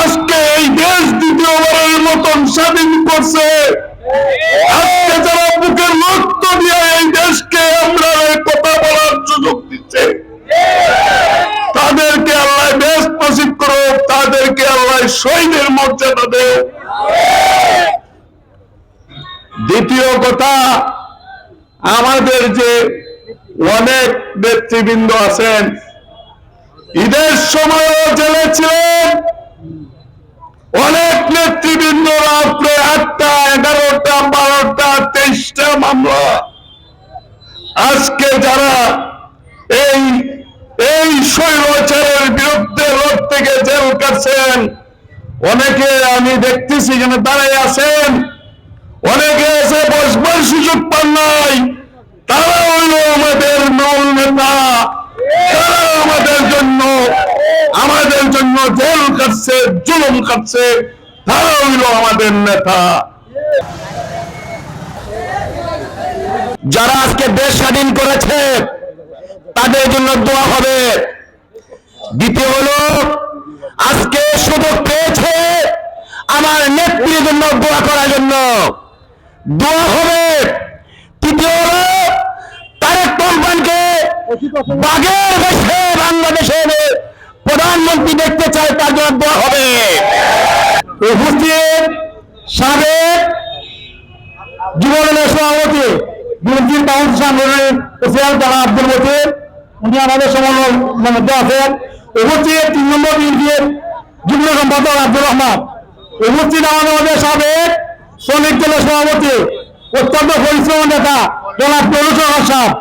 আজকে এই দেশ দ্বিতীয়বারের মতন স্বাধীন করছে। আজকে যারা বুকের রক্ত দিয়া এই দেশকে আমরা কথা বলার সুযোগ দিচ্ছে। তাদেরকে আল্লাহ বেশ নসিব করো তাদেরকে আল্লাহ শহীদের মর্যাদা দেও দ্বিতীয় কথা, আমাদের যে অনেক নেতৃবৃন্দ আছেন, ঈদের ছিলেন অনেক নেতৃবৃন্দ রাত্রে আটটা, এগারোটা, বারোটা, তেইশটা মামলা। আজকে যারা এই এই স্বৈরাচারের বিরুদ্ধে রোড থেকে জেল কাটছেন, অনেকে আমি দেখতেছি এখানে দাঁড়াই আছেন, অনেকে এসে বসবার সুযোগ পান নাই তারা হইল আমাদের মূল নেতা তারা আমাদের জন্য আমাদের জন্য জেল কাটছে, জুলুম কাটছে তারা হইল আমাদের নেতা। যারা আজকে দেশ স্বাধীন করেছে, তাদের জন্য দোয়া হবে। দ্বিতীয় হলো, আজকে সুযোগ পেয়েছে আমার নেত্রীর জন্য দোয়া করার জন্য। দোয়া হবে। তৃতীয় হলো, তারেক কোম্পানিকে বাগের বেশে বাংলাদেশের প্রধানমন্ত্রী দেখতে চায় তার জন্য দোয়া হবে। উপস্থিত সাবেক জীবনের সভাপতি বিরোধীর কাউন্সিল সংগঠনের প্রেসিডেন্ট তারা আব্দুল উনি আমাদের সমন্বয় মধ্যে আছেন। উপস্থিত তিন নম্বর বিএনপির যুগ্ম সম্পাদক আব্দুর রহমান। উপস্থিত আমাদের সাবেক শ্রমিক দলের সভাপতি অত্যন্ত পরিশ্রম নেতা জনাব তরুষর সাহেব।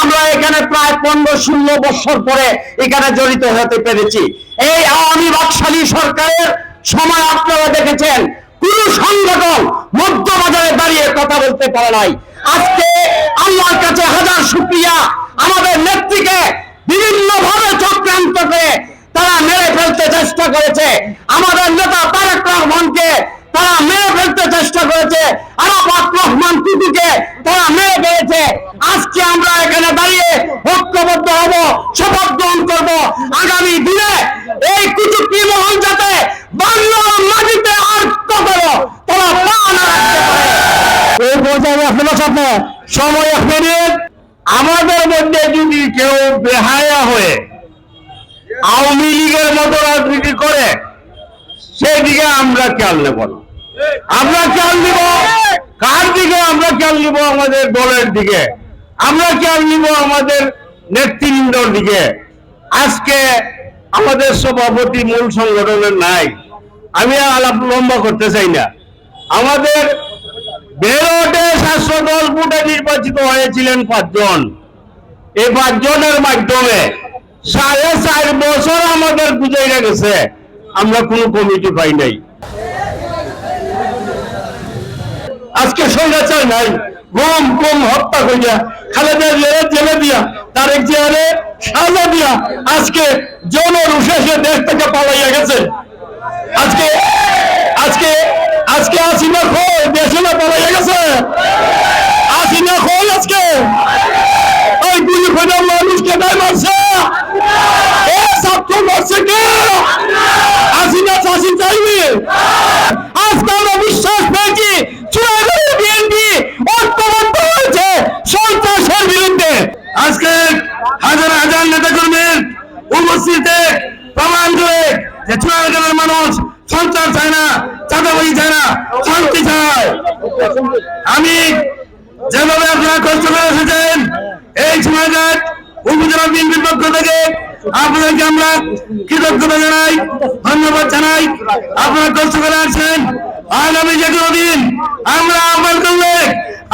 আমরা এখানে প্রায় পনেরো ষোলো বছর পরে এখানে জড়িত হতে পেরেছি। এই আওয়ামী বাকশালী সরকারের সময় আপনারা দেখেছেন, কোন সংগঠন মধ্যবাজারে দাঁড়িয়ে কথা বলতে পারে নাই। আজকে আল্লাহর কাছে হাজার শুক্রিয়া। আমাদের নেত্রীকে বিভিন্ন ভাবে চক্রান্ত করে তারা মেরে ফেলতে চেষ্টা করেছে। আমাদের নেতা তারেক রহমানকে তারা মেরে ফেলতে চেষ্টা আরাফাত রহমান টুটুকে তারা মেরে ফেলেছে। আজকে আমরা এখানে দাঁড়িয়ে ঐক্যবদ্ধ হব, শপথ গ্রহণ করব। আগামী দিনে এই কুচুক্তি মহল যাতে মাটিতে তারা আমাদের মধ্যে যদি কেউ বেহায়া হয়ে আওয়ামী লীগের মতো রাজনীতি করে সেই দিকে আমরা খেয়াল নেব আমরা খেয়াল নিব কার দিকে আমরা খেয়াল নিব আমাদের দলের দিকে? আমরা খেয়াল নিব আমাদের নেতৃবৃন্দর দিকে। আজকে আমাদের সভাপতি মূল সংগঠনের নাই। আমি আলাপ লম্বা করতে চাই না। আমাদের বেরোটে শাসক দল ভোটে নির্বাচিত হয়েছিলেন পাঁচজন। এই পাঁচজনের মাধ্যমে সাড়ে চার বছর আমাদের বুঝাইয়া গেছে। আমরা কোনো কমিটি পাই নাই। আজকে স্বৈরাচার নাই। গুম গুম হত্যা করিয়া খালেদা জেলে জেলে দিয়া, তারেক জিয়ারে সাজা দিয়া আজকে জনের উশেষে দেশ থেকে পালাইয়া গেছে। আজকে আজকে আজকে আসিনা খোল, দেশে না পালাইয়া গেছে। আসিনা খোল আজকে। ওই গুলি ফেলে মানুষকে দায় মারছে। এ ছাত্র মারছে কে আসিনা চাষি চাইবে আজকে আমরা বিশ্বাস পেয়েছি চুয়াডাঙ্গা বিএনপি ঐক্যবদ্ধ হয়েছে সন্ত্রাসের বিরুদ্ধে আজকে হাজার হাজার নেতা কর্মীর প্রমাণ করে যে মানুষ চায় না, চাঁদাবাজি চায় না, শান্তি চায়। আমি যেভাবে আপনারা কষ্ট করে এসেছেন, এই সময়ঘাট উপজেলা বিএনপির পক্ষ থেকে আপনাদেরকে আমরা কৃতজ্ঞতা জানাই, ধন্যবাদ জানাই। আপনারা কষ্ট করে আসছেন। আগামী যে কোনো দিন আমরা আহ্বান করলে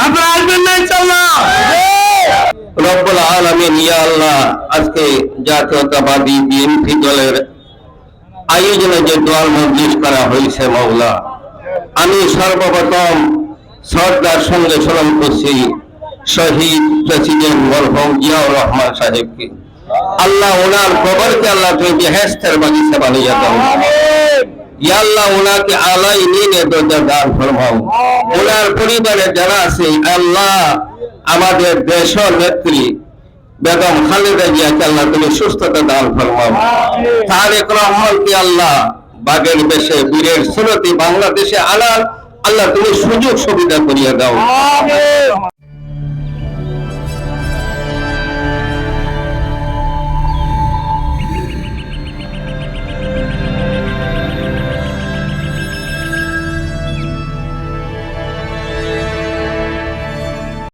আপনারা আসবেন। আলামিন ইয়া আল্লাহ আজকে জাতীয়তাবাদী বিএনপি দলের আয়োজনে যে মজলিস করা হয়েছে মৌলা আমি সর্বপ্রথম শ্রদ্ধার সঙ্গে স্মরণ করছি শহীদ প্রেসিডেন্ট মরহুম জিয়াউর রহমান সাহেবকে। আল্লাহ ওনার কবরকে আল্লাহ তুমি বেহেস্তের বাগিচা বানিয়ে দাও। ইয়া আল্লাহ ওনাকে আলাই নিয়ে দরজা দান ফরমাও। ওনার পরিবারে যারা আছে আল্লাহ আমাদের দেশ নেত্রী বেগম খালেদা জিয়াকে আল্লাহ তুমি সুস্থতা দান ফরমাও। তারেক রহমানকে আল্লাহ বাগের দেশে বীরের সুরতি বাংলাদেশে আনার আল্লাহ তুমি সুযোগ সুবিধা করিয়া দাও।